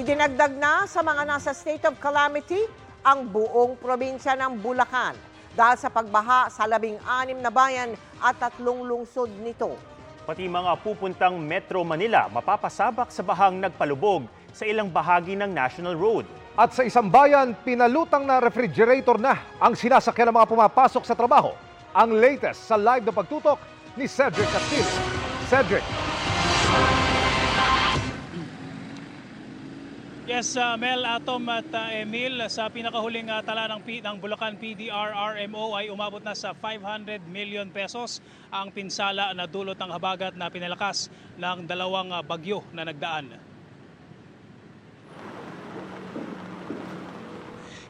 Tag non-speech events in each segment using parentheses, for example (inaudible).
Idinagdag na sa mga nasa state of calamity ang buong probinsya ng Bulacan dahil sa pagbaha sa labing anim na bayan at tatlong lungsod nito. Pati mga pupuntang Metro Manila mapapasabak sa bahang nagpalubog sa ilang bahagi ng National Road. At sa isang bayan, pinalutang na refrigerator na ang sinasakyan ng mga pumapasok sa trabaho. Ang latest sa live na pagtutok ni Cedric Castillo. Cedric. Yes, uh, Mel, Atom at uh, Emil, sa pinakahuling uh, tala ng, P- ng Bulacan PDRRMO ay umabot na sa 500 million pesos ang pinsala na dulot ng habagat na pinalakas ng dalawang uh, bagyo na nagdaan.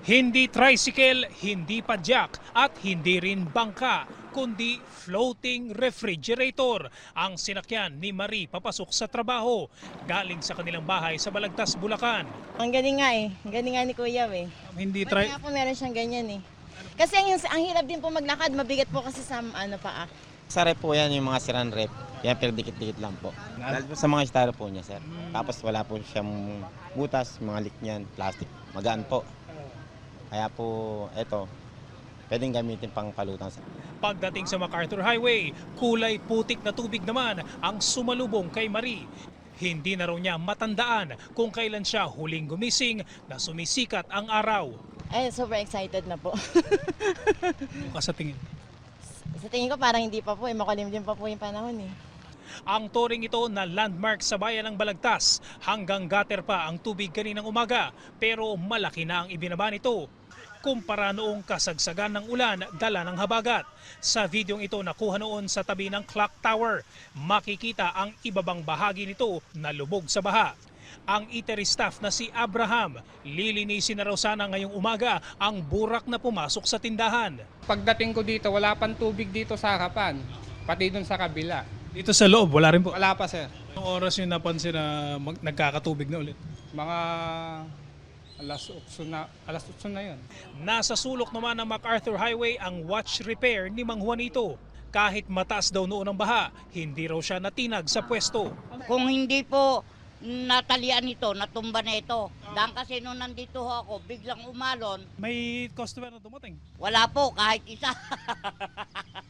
Hindi tricycle, hindi padyak at hindi rin bangka, kundi floating refrigerator ang sinakyan ni Marie papasok sa trabaho galing sa kanilang bahay sa Balagtas, Bulacan. Ang galing nga eh. Ang galing nga ni Kuya eh. Hindi Ba't tri- nga po meron siyang ganyan eh. Kasi ang, ang hirap din po maglakad, mabigat po kasi sa ano pa ah. Sa rep po yan, yung mga sirang rep. Yan, pero dikit-dikit lang po. Po sa mga estado po niya, sir. Tapos wala po siyang butas, mga lik niyan, plastic. Magaan po. Kaya po, eto, pwedeng gamitin pang palutang. Pagdating sa MacArthur Highway, kulay putik na tubig naman ang sumalubong kay Marie. Hindi na raw niya matandaan kung kailan siya huling gumising na sumisikat ang araw. Ay, super excited na po. Ka sa tingin? sa tingin ko parang hindi pa po eh. Makulim din pa po yung panahon eh. Ang toring ito na landmark sa bayan ng Balagtas. Hanggang gutter pa ang tubig kaninang umaga pero malaki na ang ibinaba nito. Kumpara noong kasagsagan ng ulan dala ng habagat. Sa videong ito nakuha noon sa tabi ng clock tower, makikita ang ibabang bahagi nito na lubog sa baha. Ang eatery staff na si Abraham, lilinisin na raw sana ngayong umaga ang burak na pumasok sa tindahan. Pagdating ko dito, wala pang tubig dito sa harapan. Pati dun sa kabila. Dito sa loob, wala rin po. Wala pa, sir. Anong oras yung napansin na mag- nagkakatubig na ulit? Mga alas 8 na, alas 8 na yun. Nasa sulok naman ng MacArthur Highway ang watch repair ni Mang Juanito. Kahit mataas daw noon ang baha, hindi raw siya natinag sa pwesto. Kung hindi po natalian ito, natumba na ito. Dahil kasi nung nandito ho ako, biglang umalon, May customer na dumating. wala po kahit isa. (laughs)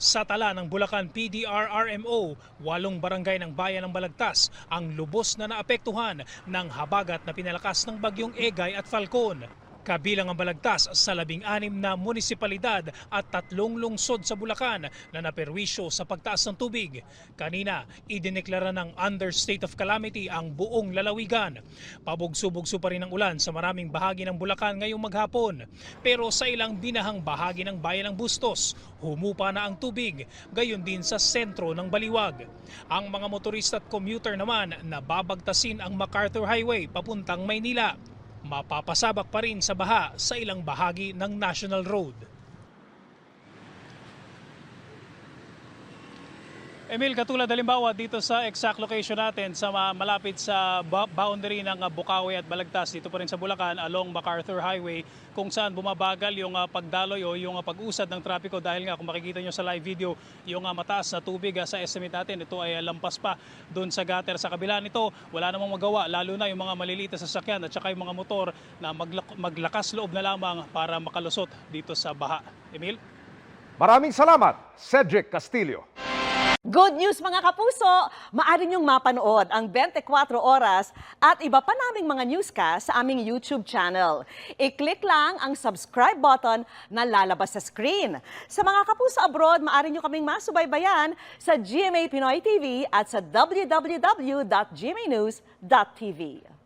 Sa tala ng Bulacan PDRRMO, walong barangay ng bayan ng Balagtas ang lubos na naapektuhan ng habagat na pinalakas ng bagyong Egay at Falcon. Kabilang ang Balagtas sa labing-anim na munisipalidad at tatlong lungsod sa Bulacan na naperwisyo sa pagtaas ng tubig. Kanina, idineklara ng under state of calamity ang buong lalawigan. Pabugso-bugso pa rin ang ulan sa maraming bahagi ng Bulacan ngayong maghapon. Pero sa ilang binahang bahagi ng bayan ng Bustos, humupa na ang tubig, gayon din sa sentro ng Baliwag. Ang mga motorista at commuter naman nababagtasin ang MacArthur Highway papuntang Maynila mapapasabak pa rin sa baha sa ilang bahagi ng National Road. Emil, katulad halimbawa dito sa exact location natin sa ma- malapit sa boundary ng uh, Bukawi at Balagtas dito pa rin sa Bulacan along MacArthur Highway kung saan bumabagal yung uh, pagdaloy o yung uh, pag-usad ng trapiko dahil nga kung makikita nyo sa live video yung mataas na tubig sa estimate natin ito ay lampas pa doon sa gutter sa kabila nito wala namang magawa lalo na yung mga maliliit na sasakyan at saka yung mga motor na maglak- maglakas loob na lamang para makalusot dito sa baha. Emil? Maraming salamat, Cedric Castillo. Good news mga kapuso! Maaari niyong mapanood ang 24 oras at iba pa naming mga newscast sa aming YouTube channel. I-click lang ang subscribe button na lalabas sa screen. Sa mga kapuso abroad, maaari niyo kaming masubaybayan sa GMA Pinoy TV at sa www.gmanews.tv.